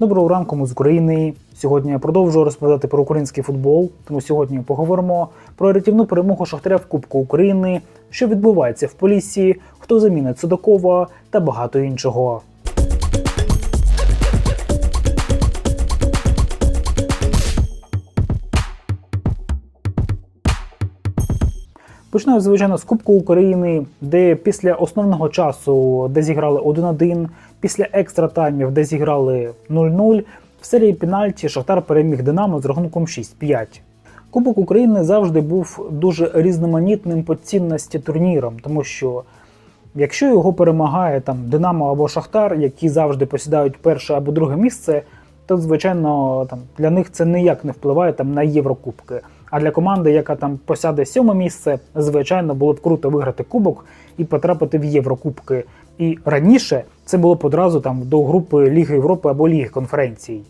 Доброго ранку, з України. Сьогодні я продовжую розповідати про український футбол. Тому сьогодні поговоримо про рятівну перемогу Шахтаря в Кубку України, що відбувається в Поліссі, хто замінить Судакова та багато іншого. Починаю, звичайно, з Кубку України, де після основного часу, де зіграли 1-1, після екстра таймів, де зіграли 0-0, в серії пенальті Шахтар переміг Динамо з рахунком 6-5. Кубок України завжди був дуже різноманітним по цінності турніром, тому що якщо його перемагає там Динамо або Шахтар, які завжди посідають перше або друге місце, то звичайно там для них це ніяк не впливає там на Єврокубки. А для команди, яка там посяде сьоме місце, звичайно, було б круто виграти кубок і потрапити в Єврокубки. І раніше це було б одразу там до групи Ліги Європи або Ліги конференцій.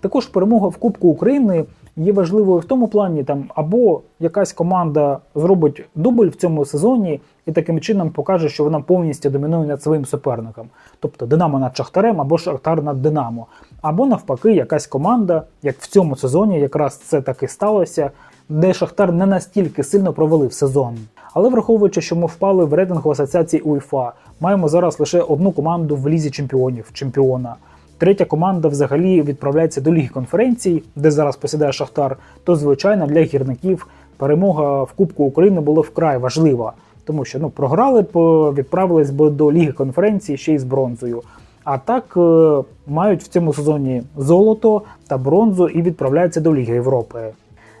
Також перемога в Кубку України є важливою в тому плані, там або якась команда зробить дубль в цьому сезоні і таким чином покаже, що вона повністю домінує над своїм суперником, тобто Динамо над Шахтарем або Шахтар над Динамо. Або навпаки, якась команда, як в цьому сезоні, якраз це так і сталося, де Шахтар не настільки сильно провалив сезон. Але враховуючи, що ми впали в рейтингу асоціації УЄФА, маємо зараз лише одну команду в лізі чемпіонів чемпіона. Третя команда взагалі відправляється до Ліги конференцій, де зараз посідає Шахтар. То звичайно для гірників перемога в Кубку України була вкрай важлива, тому що ну програли б, відправились би до Ліги конференцій ще й з бронзою. А так е, мають в цьому сезоні золото та бронзу і відправляються до Ліги Європи.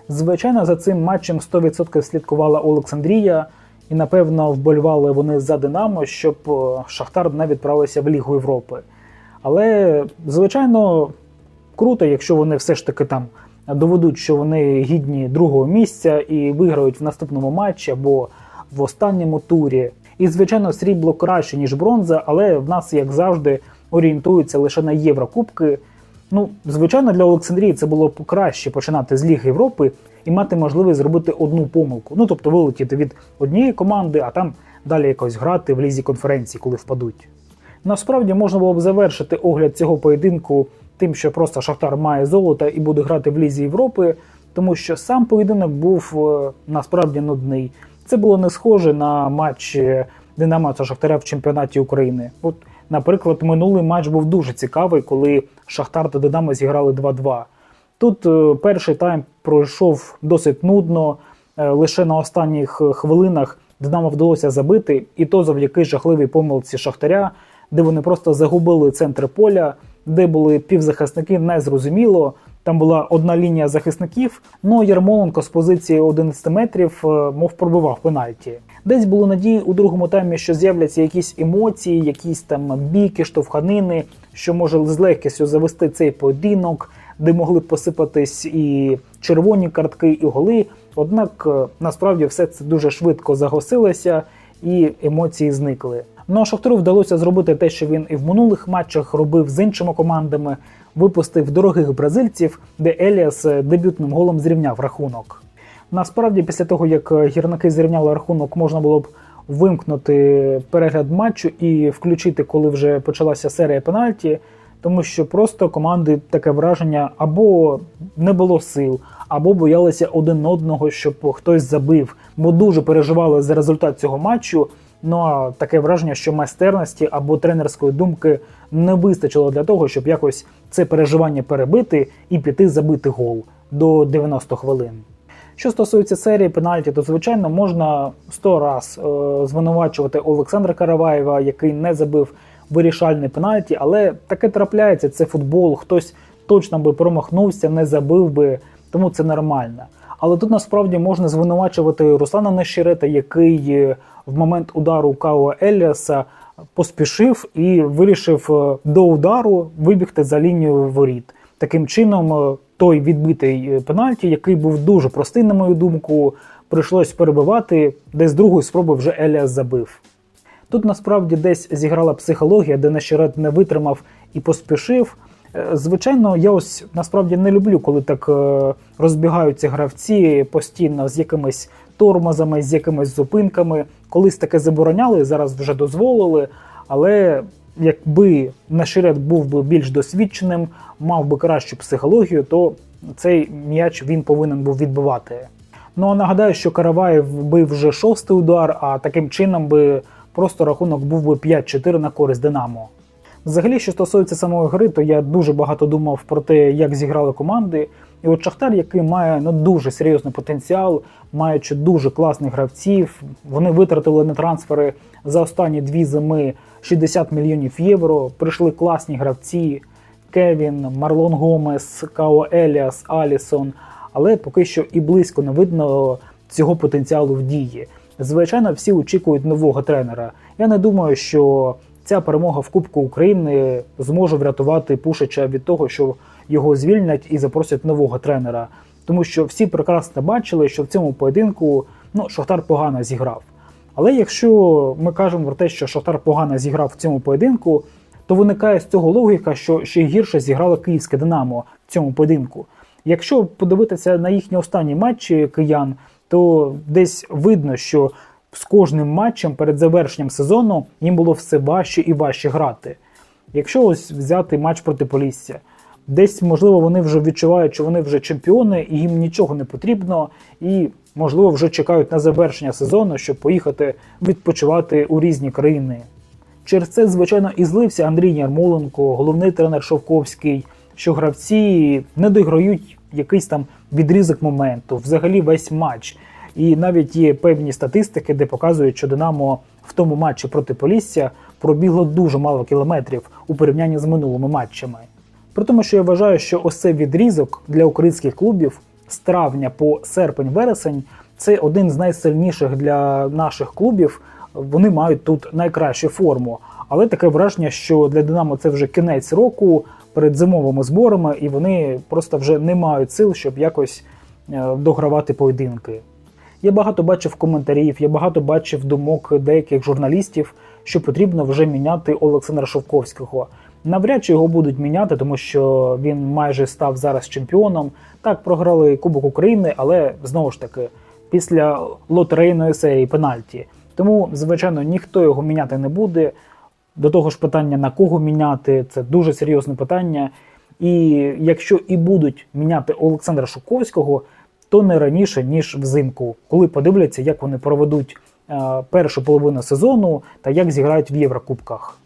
Звичайно, за цим матчем 100% слідкувала Олександрія, і напевно вболівали вони за Динамо, щоб е, Шахтар не відправився в Лігу Європи. Але, звичайно, круто, якщо вони все ж таки там доведуть, що вони гідні другого місця і виграють в наступному матчі або в останньому турі. І, звичайно, срібло краще, ніж бронза, але в нас, як завжди, орієнтуються лише на Єврокубки. Ну, звичайно, для Олександрії це було б краще починати з Ліги Європи і мати можливість зробити одну помилку. Ну, тобто вилетіти від однієї команди, а там далі якось грати в лізі конференції, коли впадуть. Насправді можна було б завершити огляд цього поєдинку тим, що просто Шахтар має золото і буде грати в Лізі Європи, тому що сам поєдинок був е, насправді нудний. Це було не схоже на матч е, Динамо та Шахтаря в чемпіонаті України. От, наприклад, минулий матч був дуже цікавий, коли Шахтар та Динамо зіграли 2-2. Тут е, перший тайм пройшов досить нудно. Лише на останніх хвилинах Динамо вдалося забити, і то завдяки жахливій помилці Шахтаря, де вони просто загубили центр поля, де були півзахисники, незрозуміло. Там була одна лінія захисників. Ну Ярмоленко з позиції 11 метрів, е, мов пробивав пенальті. Десь були надії у другому таймі, що з'являться якісь емоції, якісь там бійки, штовханини, що може з легкістю завести цей поєдинок, де могли б посипатись і червоні картки, і голи. Однак е, насправді все це дуже швидко загасилося, і емоції зникли. Ну а Шахтару вдалося зробити те, що він і в минулих матчах робив з іншими командами, випустив дорогих бразильців, де Еліас е, дебютним голом зрівняв рахунок. Насправді, після того як е, гірники зрівняли рахунок, можна було б вимкнути перегляд матчу і включити, коли вже почалася серія пенальті, тому що просто команди таке враження або не було сил, або боялися один одного, щоб хтось забив, бо дуже переживали за результат цього матчу. Ну а таке враження, що майстерності або тренерської думки не вистачило для того, щоб якось це переживання перебити і піти забити гол до 90 хвилин. Що стосується серії пенальті, то звичайно можна сто раз е, звинувачувати Олександра Караваєва, який не забив вирішальний пенальті, але таке трапляється. Це футбол. Хтось точно би промахнувся, не забив би, тому це нормально. Але тут насправді можна звинувачувати Руслана Нещерета, який е, в момент удару Као Еліаса поспішив і вирішив е, до удару вибігти за лінію воріт. Таким чином, е, той відбитий пенальті, який був дуже простий, на мою думку, прийшлось перебивати, де з другої спроби вже Еліас забив. Тут насправді десь зіграла психологія, де Нещерет не витримав і поспішив. Е, Звичайно, я ось насправді не люблю, коли так е, розбігаються гравці постійно з якимись тормозами, з якимись зупинками. Колись таке забороняли, зараз вже дозволили. Але якби Наширет був би більш досвідченим, мав би кращу психологію, то цей м'яч він повинен був відбивати. Ну а нагадаю, що Караваєв бив вже шостий удар, а таким чином би просто рахунок був би 5-4 на користь Динамо. Взагалі, що стосується самої гри, то я дуже багато думав про те, як зіграли команди. І от Шахтар, який має ну, дуже серйозний потенціал, маючи дуже класних гравців, вони витратили на трансфери за останні дві зими 60 мільйонів євро. Прийшли класні гравці: Кевін, Марлон Гомес, Као Еліас, Алісон. Але поки що і близько не видно цього потенціалу в дії. Звичайно, всі очікують нового тренера. Я не думаю, що ця перемога в Кубку України зможе врятувати Пушича від того, що його звільнять і запросять нового тренера. Тому що всі прекрасно бачили, що в цьому поєдинку ну, Шахтар погано зіграв. Але якщо ми кажемо про те, що Шахтар погано зіграв в цьому поєдинку, то виникає з цього логіка, що ще гірше зіграло київське Динамо в цьому поєдинку. Якщо подивитися на їхні останні матчі киян, то десь видно, що з кожним матчем перед завершенням сезону їм було все важче і важче грати. Якщо ось взяти матч проти Полісся, десь, можливо, вони вже відчувають, що вони вже чемпіони, і їм нічого не потрібно, і, можливо, вже чекають на завершення сезону, щоб поїхати відпочивати у різні країни. Через це, звичайно, і злився Андрій Ярмоленко, головний тренер Шовковський, що гравці не дограють якийсь там відрізок моменту, взагалі весь матч. І навіть є певні статистики, де показують, що Динамо в тому матчі проти Полісся пробігло дуже мало кілометрів у порівнянні з минулими матчами. При тому, що я вважаю, що ось цей відрізок для українських клубів з травня по серпень-вересень це один з найсильніших для наших клубів. Вони мають тут найкращу форму. Але таке враження, що для Динамо це вже кінець року перед зимовими зборами, і вони просто вже не мають сил, щоб якось е, догравати поєдинки. Я багато бачив коментарів, я багато бачив думок деяких журналістів, що потрібно вже міняти Олександра Шовковського. Навряд чи його будуть міняти, тому що він майже став зараз чемпіоном. Так, програли Кубок України, але знову ж таки, після лотерейної серії пенальті. Тому, звичайно, ніхто його міняти не буде. До того ж, питання на кого міняти це дуже серйозне питання. І якщо і будуть міняти Олександра Шуковського, то не раніше ніж взимку, коли подивляться, як вони проведуть е, першу половину сезону та як зіграють в Єврокубках.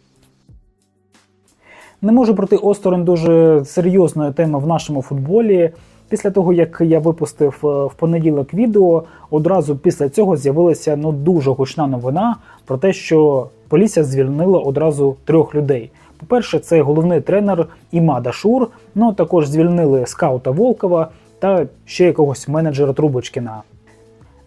Не можу пройти осторонь дуже серйозної теми в нашому футболі. Після того, як я випустив е, в понеділок відео, одразу після цього з'явилася ну дуже гучна новина про те, що Полісся звільнила одразу трьох людей. По-перше, це головний тренер Імада Шур, ну також звільнили скаута Волкова та ще якогось менеджера Трубочкіна.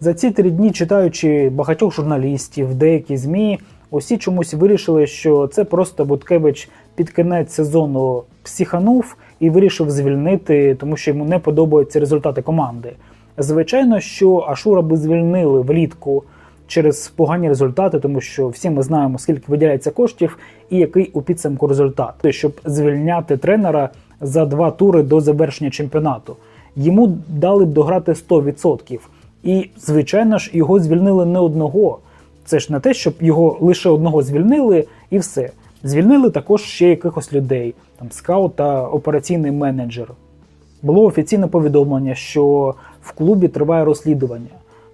За ці три дні, читаючи багатьох журналістів, деякі ЗМІ, усі чомусь вирішили, що це просто Буткевич під кінець сезону психанув і вирішив звільнити, тому що йому не подобаються результати команди. Звичайно, що Ашура би звільнили влітку через погані результати, тому що всі ми знаємо, скільки виділяється коштів і який у підсумку результат, щоб звільняти тренера за два тури до завершення чемпіонату. Йому дали б дограти 100%. І, звичайно ж, його звільнили не одного. Це ж не те, щоб його лише одного звільнили і все. Звільнили також ще якихось людей, там скаут та операційний менеджер. Було офіційне повідомлення, що в клубі триває розслідування.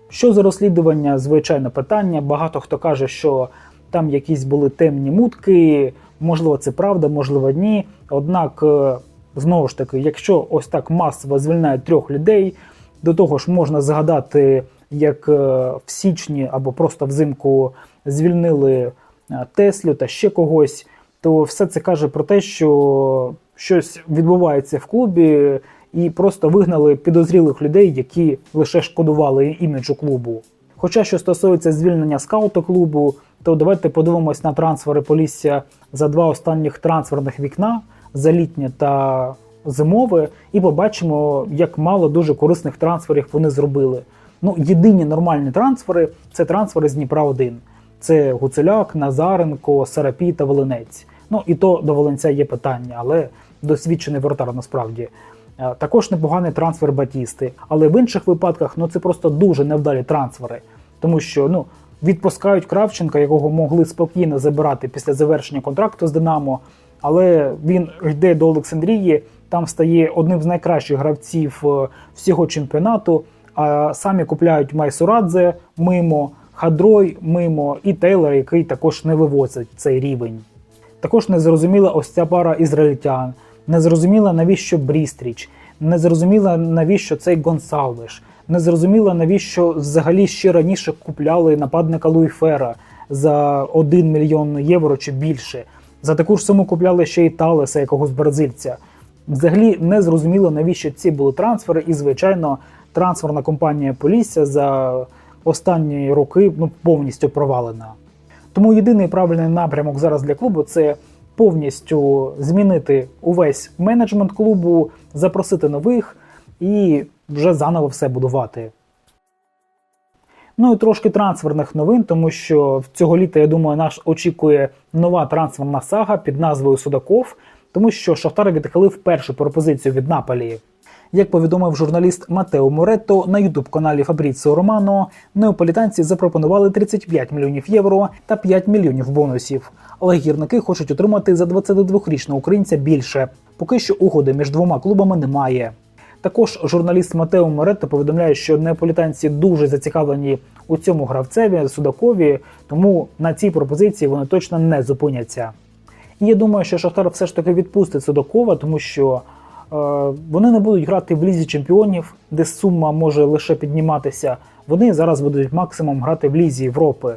Що за розслідування? Звичайне питання. Багато хто каже, що там якісь були темні мутки, можливо, це правда, можливо, ні. Однак, е, знову ж таки, якщо ось так масово звільняють трьох людей, до того ж можна згадати, як е, в січні або просто взимку звільнили е, Теслю та ще когось, то все це каже про те, що щось відбувається в клубі, і просто вигнали підозрілих людей, які лише шкодували іміджу клубу. Хоча що стосується звільнення скаута клубу, то давайте подивимось на трансфери Полісся за два останніх трансферних вікна за літнє та зимове, і побачимо, як мало дуже корисних трансферів вони зробили. Ну, єдині нормальні трансфери це трансфери з Дніпра 1 Це Гуцеляк, Назаренко, Сарапій та Волинець. Ну і то до Волинця є питання, але досвідчений воротар насправді. Е, Також непоганий трансфер Батісти, але в інших випадках ну це просто дуже невдалі трансфери, тому що ну відпускають Кравченка, якого могли спокійно забирати після завершення контракту з Динамо. Але він йде до Олександрії, там стає одним з найкращих гравців е, всього чемпіонату. А самі купляють Майсурадзе мимо, Хадрой мимо і Тейлор, який також не вивозить цей рівень. Також не зрозуміла ось ця пара ізраїльтян, не зрозуміла навіщо Брістріч, не зрозуміла навіщо цей Гонсалвеш, не зрозуміла навіщо взагалі ще раніше купляли нападника Луїфера за 1 мільйон євро чи більше. За таку ж суму купляли ще й Талеса, якогось бразильця. Взагалі не зрозуміло, навіщо ці були трансфери, і, звичайно, трансферна компанія Полісся за останні роки ну, повністю провалена. Тому єдиний правильний напрямок зараз для клубу це повністю змінити увесь менеджмент клубу, запросити нових і вже заново все будувати. Ну і трошки трансферних новин, тому що цього літа, я думаю, нас очікує нова трансферна сага під назвою Судаков, тому що Шахтар відхилив першу пропозицію від Наполі. Як повідомив журналіст Матео Моретто на ютуб-каналі Фабріціо Романо, неаполітанці запропонували 35 мільйонів євро та 5 мільйонів бонусів. Але гірники хочуть отримати за 22-річного українця більше. Поки що угоди між двома клубами немає. Також журналіст Матео Моретто повідомляє, що неаполітанці дуже зацікавлені у цьому гравцеві Судакові, тому на цій пропозиції вони точно не зупиняться. І я думаю, що Шахтар все ж таки відпустить Судакова, тому що е, вони не будуть грати в лізі чемпіонів, де сума може лише підніматися. Вони зараз будуть максимум грати в лізі Європи.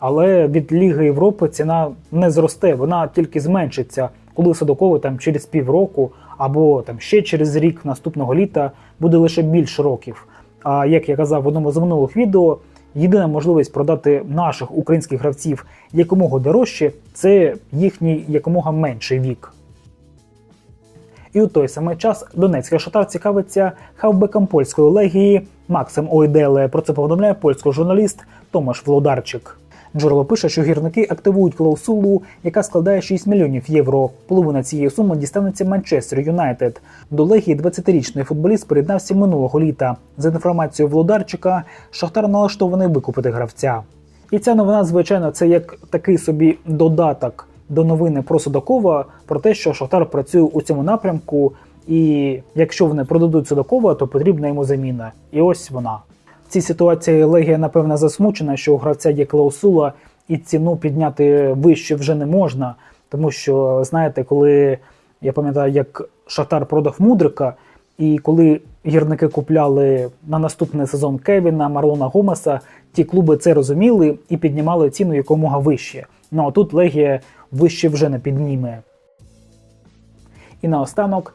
Але від Ліги Європи ціна не зросте, вона тільки зменшиться, коли Судакову там через півроку або там ще через рік наступного літа буде лише більше років. А як я казав в одному з минулих відео, єдина можливість продати наших українських гравців якомога дорожче це їхній якомога менший вік. І у той самий час Донецький шатар цікавиться хавбеком польської легії Максим Ойделе. Про це повідомляє польський журналіст Томаш Володарчик. Джерело пише, що гірники активують клаусулу, яка складає 6 мільйонів євро. Половина цієї суми дістанеться Манчестер Юнайтед. До легії 20-річний футболіст приєднався минулого літа. За інформацією Володарчика, Шахтар налаштований викупити гравця. І ця новина, звичайно, це як такий собі додаток до новини про Судакова, про те, що Шахтар працює у цьому напрямку, і якщо вони продадуть Судакова, то потрібна йому заміна. І ось вона. В цій ситуації Легія, напевно, засмучена, що у гравця є клаусула, і ціну підняти вище вже не можна. Тому що, знаєте, коли я пам'ятаю, як Шахтар продав Мудрика, і коли гірники купляли на наступний сезон Кевіна, Марлона Гомеса, ті клуби це розуміли і піднімали ціну якомога вище. Ну а тут Легія вище вже не підніме. І наостанок,